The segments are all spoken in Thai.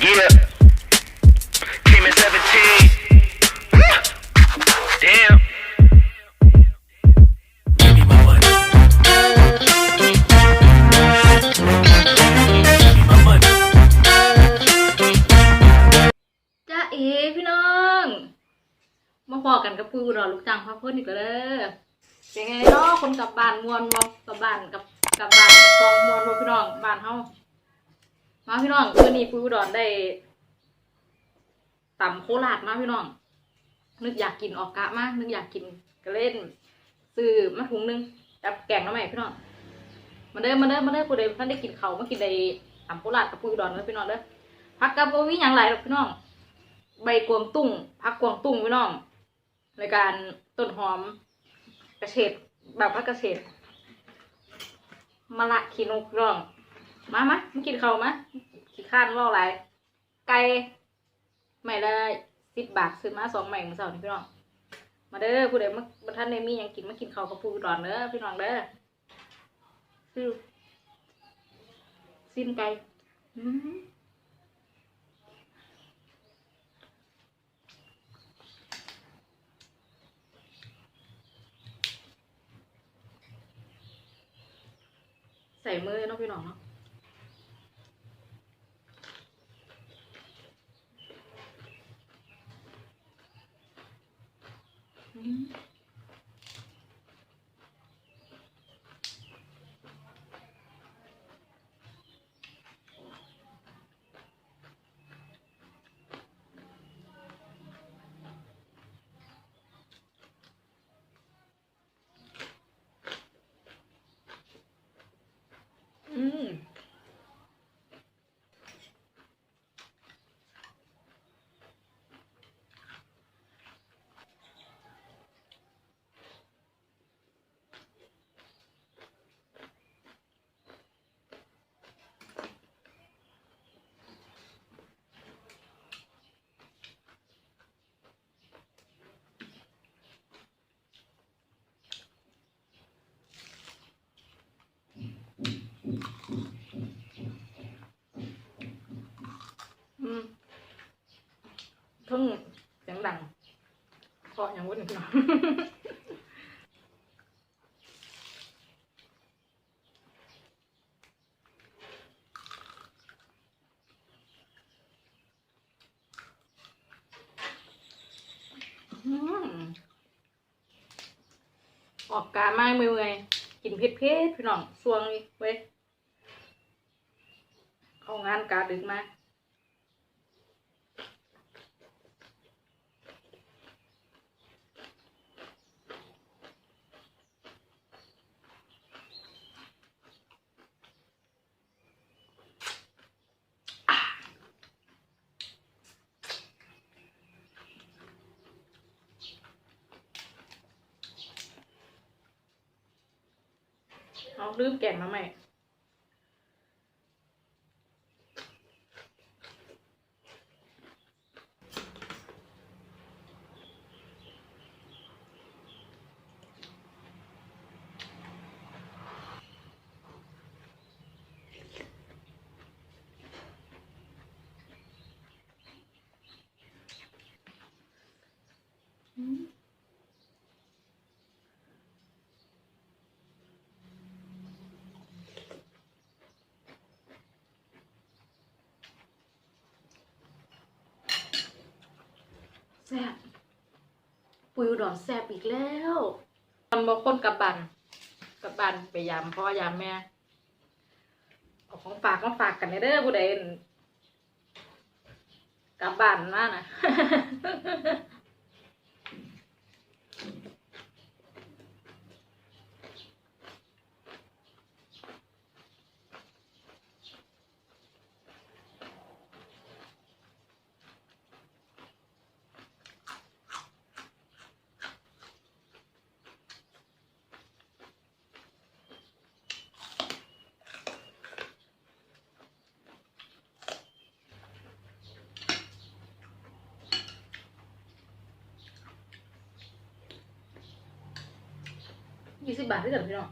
Yeah. Came in 17. Damn. Give me my money. Give me my money. จ้าเอ๋พี่น้อง มาพอกันกับปุ้ยอุดรลูกจังพักเพื่อนอีกแล้วเด้อเป็นไงเนาะคนกลับบ้านมวนบ่กลับบ้านกับกลับบ้านกับฟองมวนบ่พี่น้องบ้านเฮา มาพี่น้องวันนี้ปุ้ยอุดรได้ตำโคราชมาพี่น้อง นึกอยากกินออกกะมากนึกอยากกินก็เล่นซื้อมาถุงนึงจับแกงน้ำใหม่พี่น้องมาเด้อมาเด้อมาเด้อผู้ใดท่านได้กินเขามากินได้ตำโคราชกับปุ้ยอุดรเด้อพี่น้องเด้อพักกับบ่มีหยังหลายหรอกพี่น้อง ใบกวางตุ้งพักกวางตุ้งพี่น้องในการต้นหอมกระเฉดแบบพักกระเฉดมะละขีนกพี่น้อง มามามากินเขามา ข้านว่าอะไรไก่ไม่ได้สิบบาทซื้อมาสองใหม่มาเสาร์นี่พี่น้องมาเด้อผู้ใดมาบท่านในมียังกินมากินเขาวกับผู้ดอนเด้อพี่น้องเด้อซิวสิ้นไก่ใส่มือเนาะพี่น้องเนาะ อืมอืมอืม เพิ่งเสียงดังเพราะอย่างวุ่นเน้องอืมอกกาไม้มือไงกินเผ็ดเผ็ดพี่น้องสวงนี่เว้ย เข้างานกาดึกมา ลืมแกงมาใหม่ อืม แซ่บปุยอุดรแซ่บอีกแล้วตอนบางคนกับบันกับบันไปยามพ่อยามแม่เอาของฝากมาฝากกันเด้อผู้ใดกับบันมากนะ ยี่สิบบาทด้วยกันพี่น้อง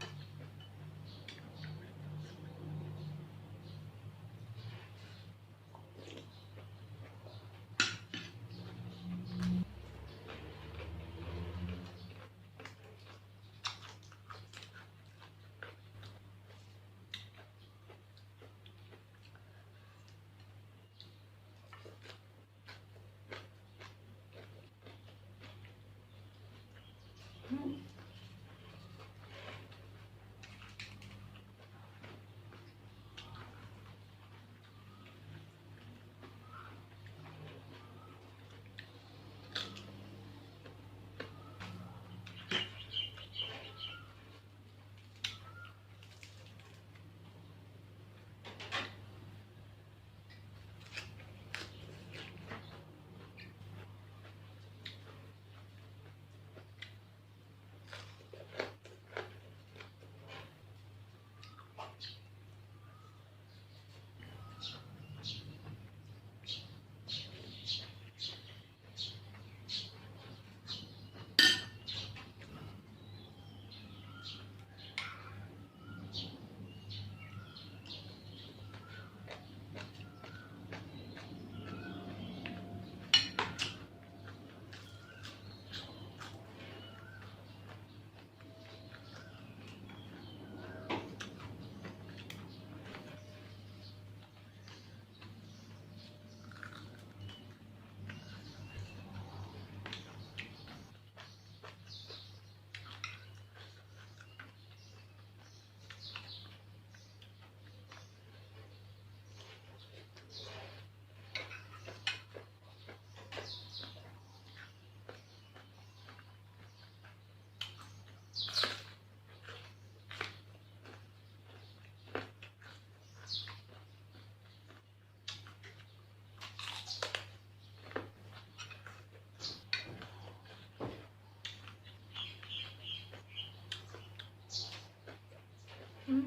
อืม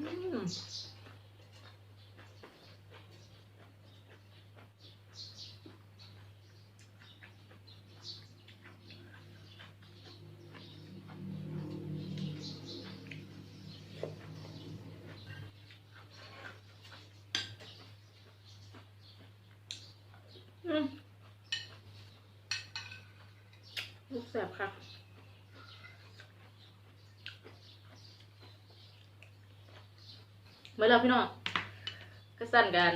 อืมลูกแสบค่ะ เมื่อเราพี่น้องก็สั่นกัน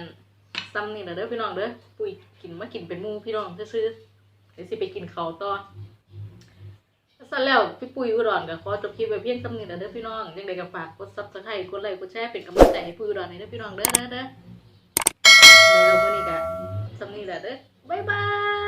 ซ้ำนี่แหละเด้อพี่น้องเด้อปุยกินมากินเป็นมูพี่น้องซื้อเดี๋ยวสิไปกินเขาต่อก็สั่นแล้วพี่ปุยอุดรก็ขอจบคลิปไว้เพียงซ้ำนี่แหละเด้อพี่น้องยังไงก็ฝากกดซับสไครต์กดไลค์กดแชร์เป็นกำลังใจให้ปุยอุดรให้เด้อพี่น้องเด้อเด้อเด้อในเราเมื่อนี้ก็ซ้ำนี่แหละเด้อบ๊ายบาย